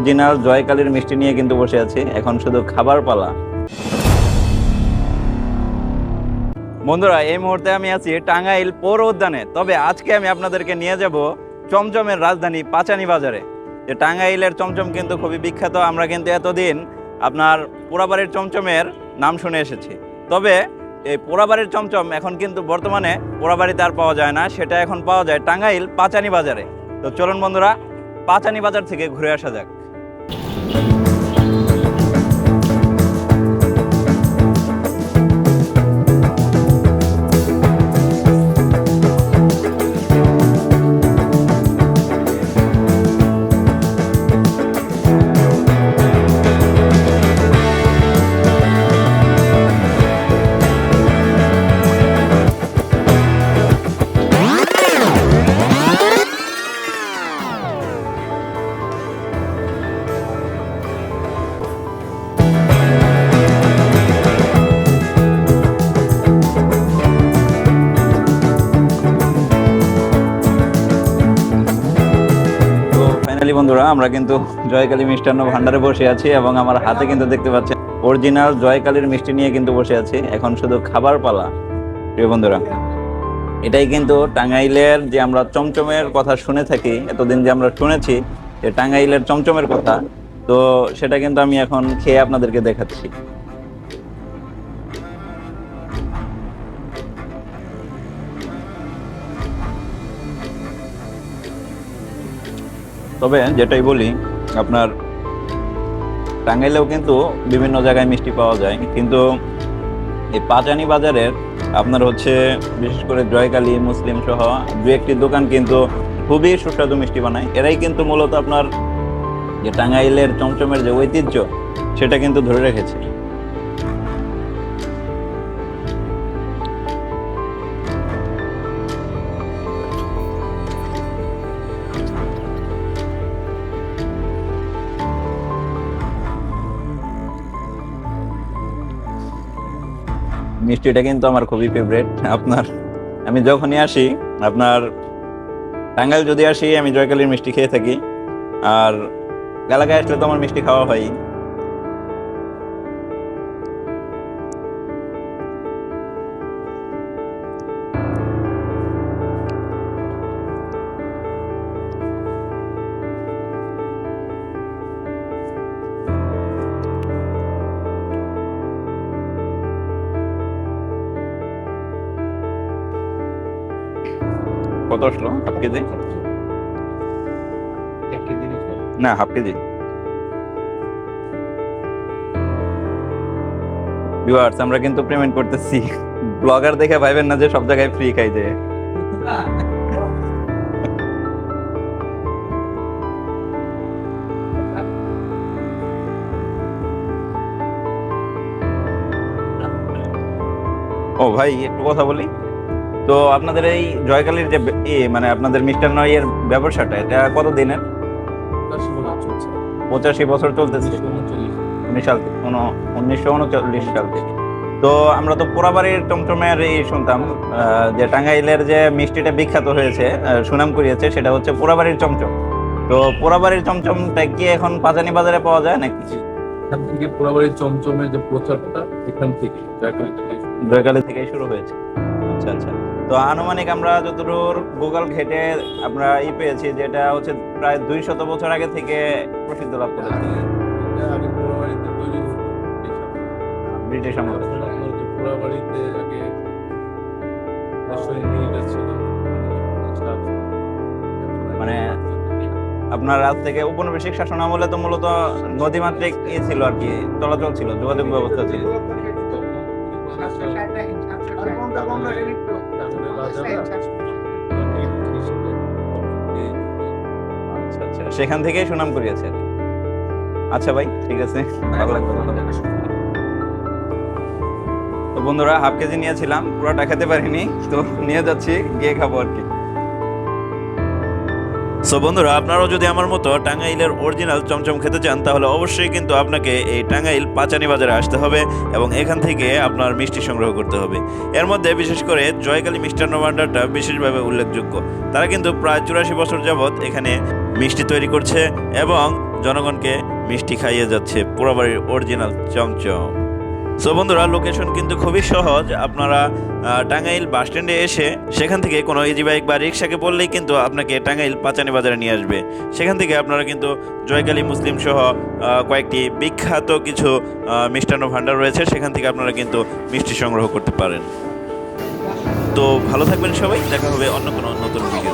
Original জয়কালীর মিষ্টি নিয়ে কিন্তু বসে আছি। এখন শুধু খাবার পালা। বন্ধুরা, এই মুহূর্তে আমি আছি টাঙ্গাইল পৌর উদ্যানে। তবে আজকে আমি আপনাদেরকে নিয়ে যাব চমচমের রাজধানী পাচানি বাজারে। যে টাঙ্গাইলের চমচম কিন্তু খুবই বিখ্যাত, আমরা কিন্তু এতদিন আপনার পোড়াবাড়ির চমচমের নাম শুনে এসেছি। তবে এই পোড়াবাড়ির চমচম এখন কিন্তু বর্তমানে পোড়াবাড়িতে আর পাওয়া যায় না, সেটা এখন পাওয়া যায় টাঙ্গাইল পাচানি বাজারে। তো চলুন বন্ধুরা, পাচানি বাজার থেকে ঘুরে আসা যাক। ফাইনালি বন্ধুরা, আমরা কিন্তু জয়কালী মিষ্টান্ন ভান্ডারে বসে আছি এবং আমার হাতে কিন্তু দেখতে পাচ্ছেন অরিজিনাল জয়কালীর মিষ্টি নিয়ে কিন্তু বসে আছি। এখন শুধু খাবার পালা। প্রিয় বন্ধুরা, এটাই কিন্তু টাঙ্গাইলের যে আমরা চমচমের কথা শুনে থাকি, এতদিন যে আমরা শুনেছি যে টাঙ্গাইলের চমচমের কথা, তো সেটা কিন্তু আমি এখন খেয়ে আপনাদেরকে দেখাচ্ছি। তবে যেটাই বলি, আপনার টাঙ্গাইলেও কিন্তু বিভিন্ন জায়গায় মিষ্টি পাওয়া যায়। কিন্তু এই পাচানি বাজারের আপনার হচ্ছে, বিশেষ করে জয়কালী, মুসলিম সহ দু একটি দোকান কিন্তু খুবই সুস্বাদু মিষ্টি বানায়। এরাই কিন্তু মূলত আপনার যে টাঙ্গাইলের চমচমের যে ঐতিহ্য, সেটা কিন্তু ধরে রেখেছে। মিষ্টিটা কিন্তু আমার খুবই ফেভারেট আপনার। আমি যখনই আসি, আপনার টাঙ্গাইল যদি আসি, আমি জয়কালীর মিষ্টি খেয়ে থাকি। আর এলাকায় আসলে তো আমার মিষ্টি খাওয়া হয় কত আসলো? Half KG? না হাফ কেজি। ভিউয়ার্স আমরা কিন্তু পেমেন্ট করতেছি। ব্লগার দেখে ভাইবেন না যে সব জায়গায় ফ্রি খাই যে। ও ভাই একটু কথা বলি। তো আপনাদের এই জয়কালীর যে মানে আপনাদের মিষ্টান্ন এর ব্যবসাটা এটা কত দিনের পঁচাশি বছর চলতেছে। উনিশ সাল থেকে উন- উনিশশো উনচল্লিশ সাল থেকে। তো আমরা তো পোড়াবাড়ির টমটমের এই শুনতাম যে টাঙ্গাইলের যে মিষ্টিটা বিখ্যাত হয়েছে সুনাম করিয়েছে সেটা হচ্ছে পোড়াবাড়ির চমচম। তো পোড়াবাড়ির চমচমটা কি এখন পাজানি বাজারে পাওয়া যায় নাকি? এখান থেকে পোড়াবাড়ির চমচমের যে প্রচারটা এখান থেকে জয়কালী থেকে শুরু হয়েছে। আচ্ছা আচ্ছা। তো আনুমানিক আমরা যতদূর গুগল ঘেটে আমরা ই পেয়েছি যেটা হচ্ছে প্রায় দুই শত বছর আগে থেকে প্রসিদ্ধ লাভ করেছে। এইসব। ব্রিটিশ আমলে মানে আপনার রাজ থেকে উপনিবেশিক শাসন আমলে তো মূলত নদীমাতৃক ই ছিল আর কি চলাচল ছিল যোগাযোগ ব্যবস্থা ছিল। সেখান থেকে সুনাম করিয়াছে। আচ্ছা ভাই, ঠিক আছে। তো বন্ধুরা, হাফ কেজি নিয়েছিলাম, পুরোটা খেতে পারিনি, তো নিয়ে যাচ্ছি, গিয়ে খাব আর কি। সো বন্ধুরা, আপনারাও যদি আমার মতো টাঙ্গাইলের অরিজিনাল চমচম খেতে চান, তাহলে অবশ্যই কিন্তু আপনাকে এই টাঙ্গাইল পাচানি বাজারে আসতে হবে এবং এখান থেকে আপনার মিষ্টি সংগ্রহ করতে হবে। এর মধ্যে বিশেষ করে জয়কালী মিষ্টান্ন ভাণ্ডারটা বিশেষভাবে উল্লেখযোগ্য। তারা কিন্তু প্রায় চুরাশি বছর যাবৎ এখানে মিষ্টি তৈরি করছে এবং জনগণকে মিষ্টি খাইয়ে যাচ্ছে পুরাবাড়ির অরিজিনাল চমচম। সো বন্ধুরা লোকেশন কিন্তু খুবই সহজ। আপনারা টাঙ্গাইল বাস স্ট্যান্ডে এসে সেখান থেকে কোনো ইজি বাইক বা রিক্সাকে বললেই কিন্তু আপনাকে টাঙ্গাইল পাচানি বাজারে নিয়ে আসবে। সেখান থেকে আপনারা কিন্তু জয়কালী মুসলিম সহ কয়েকটি বিখ্যাত কিছু মিষ্টান্ন ভাণ্ডার রয়েছে। সেখান থেকে আপনারা কিন্তু মিষ্টি সংগ্রহ করতে পারেন। তো ভালো থাকবেন সবাই। দেখা হবে অন্য কোনো নতুন ভিডিও